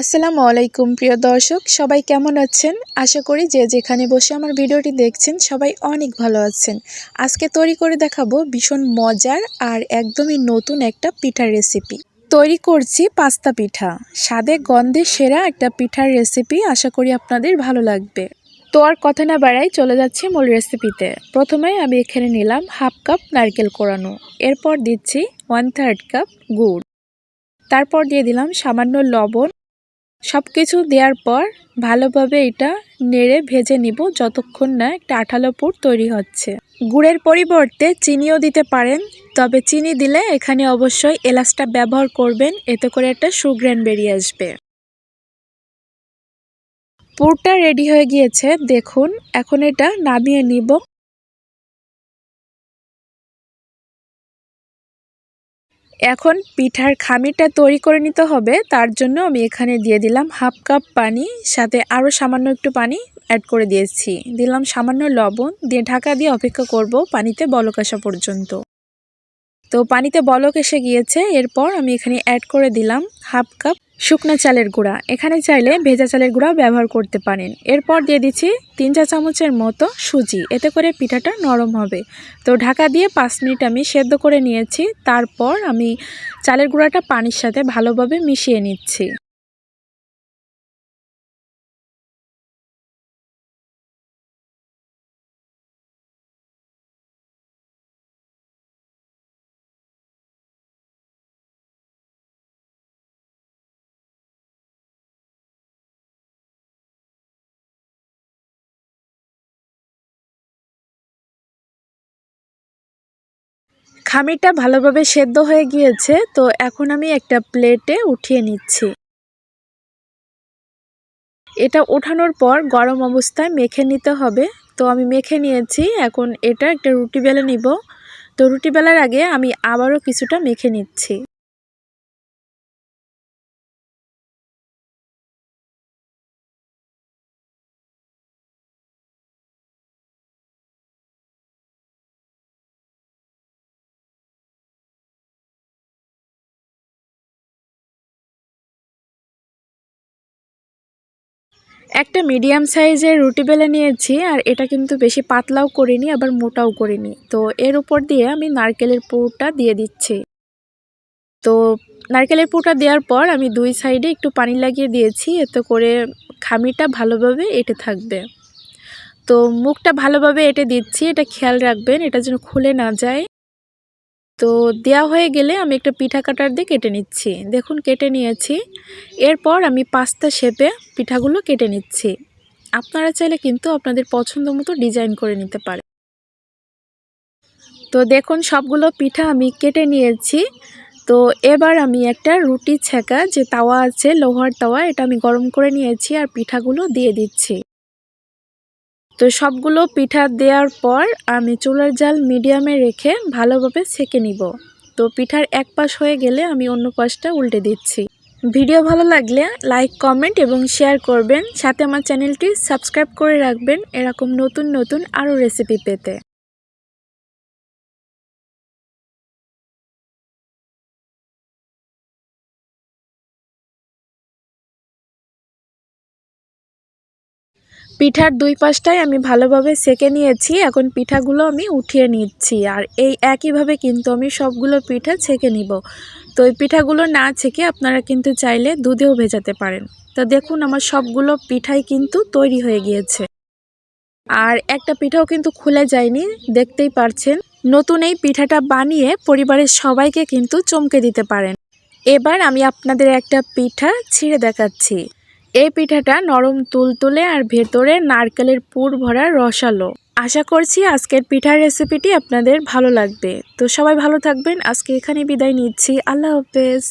আসসালামু আলাইকুম, প্রিয় দর্শক। সবাই কেমন আছেন? আশা করি যে যেখানে বসে আমার ভিডিওটি দেখছেন, সবাই অনেক ভালো আছেন। আজকে তৈরি করে দেখাবো ভীষণ মজার আর একদমই নতুন একটা পিঠার রেসিপি তৈরি করছি পাস্তা পিঠা। স্বাদে গন্ধে সেরা একটা পিঠার রেসিপি আশা করি আপনাদের ভালো লাগবে। তো আর কথা না বাড়াই, চলে যাচ্ছি মূল রেসিপিতে প্রথমে আমি এখানে নিলাম হাফ কাপ নারকেল কোরানো। এরপর দিচ্ছি ওয়ান থার্ড কাপ গুড়। তারপর দিয়ে দিলাম সামান্য লবণ সব কিছু দেওয়ার পর ভালোভাবে এটা নেড়ে ভেজে নিব যতক্ষণ না একটা আঠালো পুর তৈরি হচ্ছে। গুড়ের পরিবর্তে চিনিও দিতে পারেন, তবে চিনি দিলে এখানে অবশ্যই এলাচটা ব্যবহার করবেন, এতে করে একটা সুগ্রেন বেরিয়ে আসবে। পুরটা রেডি হয়ে গিয়েছে, দেখুন, এখন এটা নামিয়ে নিব। এখন পিঠার খামিটা তৈরি করে নিতে হবে। তার জন্য আমি এখানে দিয়ে দিলাম হাফ কাপ পানি, সাথে আরও সামান্য একটু পানি অ্যাড করে দিয়েছি। দিলাম সামান্য লবণ, দিয়ে ঢাকা দিয়ে অপেক্ষা করব পানিতে বলক আসা পর্যন্ত। তো পানিতে বলক এসে গিয়েছে, এরপর আমি এখানে অ্যাড করে দিলাম হাফ কাপ শুকনো চালের গুঁড়া। এখানে চাইলে ভেজা চালের গুঁড়াও ব্যবহার করতে পারেন। এরপর দিয়ে দিচ্ছি তিন চা চামচের মতো সুজি। এতে করে পিঠাটা নরম হবে। তো ঢাকা দিয়ে পাঁচ মিনিট আমি সেদ্ধ করে নিয়েছি। তারপর আমি চালের গুঁড়াটা পানির সাথে ভালোভাবে মিশিয়ে নিচ্ছি। খামিরটা ভালোভাবে সেদ্ধ হয়ে গিয়েছে, তো এখন আমি একটা প্লেটে উঠিয়ে নিচ্ছি। এটা ওঠানোর পর গরম অবস্থায় মেখে নিতে হবে। তো আমি মেখে নিয়েছি, এখন এটা একটা রুটি বেলে নিব। তো রুটি বেলার আগে আমি আবারও কিছুটা মেখে নিচ্ছি। একটা মিডিয়াম সাইজের রুটি বেলে নিয়েছি আর এটা কিন্তু বেশি পাতলাও করিনি, আবার মোটাও করিনি। তো এর উপর দিয়ে আমি নারকেলের পুরটা দিয়ে দিচ্ছি। তো নারকেলের পুরটা দেওয়ার পর আমি দুই সাইডে একটু পানি লাগিয়ে দিয়েছি, এতে করে খামিটা ভালোভাবে এটে থাকবে। তো মুখটা ভালোভাবে এটে দিচ্ছি, এটা খেয়াল রাখবেন, এটা যেন খুলে না যায়। তো দেওয়া হয়ে গেলে আমি একটা পিঠা কাটার দিয়ে কেটে নিচ্ছি। দেখুন, কেটে নিয়েছি। এরপর আমি পাস্তা শেপে পিঠাগুলো কেটে নিচ্ছি। আপনারা চাইলে কিন্তু আপনাদের পছন্দ মতো ডিজাইন করে নিতে পারে তো দেখুন, সবগুলো পিঠা আমি কেটে নিয়েছি। তো এবার আমি একটা রুটি ছেঁকা যে তাওয়া আছে, লোহার তাওয়া, এটা আমি গরম করে নিয়েছি আর পিঠাগুলো দিয়ে দিচ্ছি। তো সবগুলো পিঠা দেওয়ার পর আমি চুলার জাল মিডিয়ামে রেখে ভালোভাবে সেকে নিব। তো পিঠার এক পাশ হয়ে গেলে আমি অন্য পাশটা উল্টে দিচ্ছি। ভিডিও ভালো লাগলে লাইক, কমেন্ট এবং শেয়ার করবেন। সাথে আমার চ্যানেলটি সাবস্ক্রাইব করে রাখবেন। এরকম নতুন নতুন আরও রেসিপি পেতে। পিঠার দুই পাশটাই আমি ভালোভাবে সেকে নিয়েছি। এখন পিঠাগুলো আমি উঠিয়ে নিচ্ছি। আর এই একইভাবে কিন্তু আমি সবগুলো পিঠা ছেঁকে নিব। তো এই পিঠাগুলো না ছেঁকে আপনারা কিন্তু চাইলে দুধেও ভেজাতে পারেন। তো দেখুন, আমার সবগুলো পিঠাই কিন্তু তৈরি হয়ে গিয়েছে। আর একটা পিঠাও কিন্তু খুলে যায়নি, দেখতেই পারছেন। নতুন এই পিঠাটা বানিয়ে পরিবারের সবাইকে কিন্তু চমকে দিতে পারেন। এবার আমি আপনাদের একটা পিঠা ছিঁড়ে দেখাচ্ছি। এই পিঠাটা নরম তুলতুলে আর ভেতরে নারকেলের পুর ভরা রসালো। আশা করছি আজকের পিঠার রেসিপিটি আপনাদের ভালো লাগবে। তো সবাই ভালো থাকবেন। আজকে এখানে বিদায় নিচ্ছি। আল্লাহ হাফেজ।